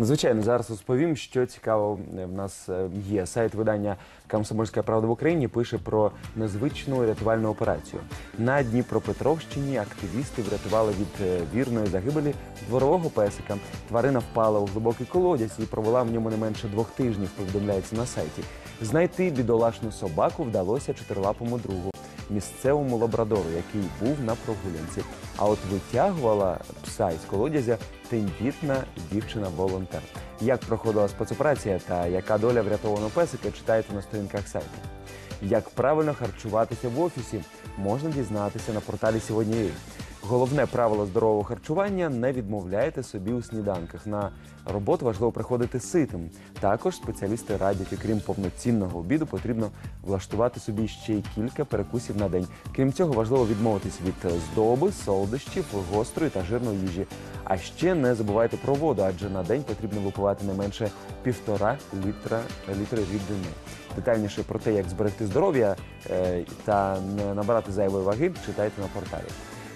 Звичайно, зараз розповім, що цікаво е, в нас е, є. Сайт видання Комсомольська правда в Україні пише про незвичну рятувальну операцію. На Дніпропетровщині активісти врятували від е, вірної загибелі дворового песика. Тварина впала у глибокий колодязь і провела в ньому не менше двох тижнів. Повідомляється на сайті. Знайти бідолашну собаку вдалося чотирилапому другу. Місцевому лабрадору, який був на прогулянці. А от витягувала пса із колодязя тендітна дівчина-волонтер. Як проходила спецоперація та яка доля врятованого песика, читайте на сторінках сайту. Як правильно харчуватися в офісі, можна дізнатися на порталі сьогодні. Головне правило здорового харчування не відмовляйте собі у сніданках. На роботу важливо приходити ситим. Також спеціалісти радять, окрім повноцінного обіду, потрібно влаштувати собі ще й кілька перекусів на день. Крім цього, важливо відмовитись від здоби, солодощів, гострої та жирної їжі. А ще не забувайте про воду, адже на день потрібно випивати не менше півтора літра літри рідини. Детальніше про те, як зберегти здоров'я е, та не набрати зайвої ваги, читайте на порталі.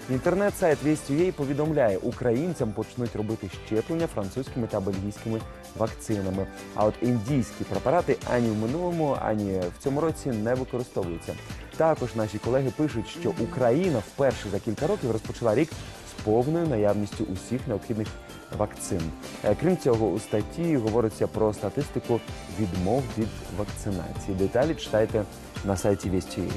Інтернет-сайт Вість.ua повідомляє, українцям почнуть робити щеплення французькими та бельгійськими вакцинами. А от індійські препарати ані в минулому, ані в цьому році не використовуються. Також наші колеги пишуть, що Україна вперше за кілька років розпочала рік з повною наявністю усіх необхідних вакцин. Е, Крім цього, у статті говориться про статистику відмов від вакцинації. Деталі читайте на сайті Вість.ua.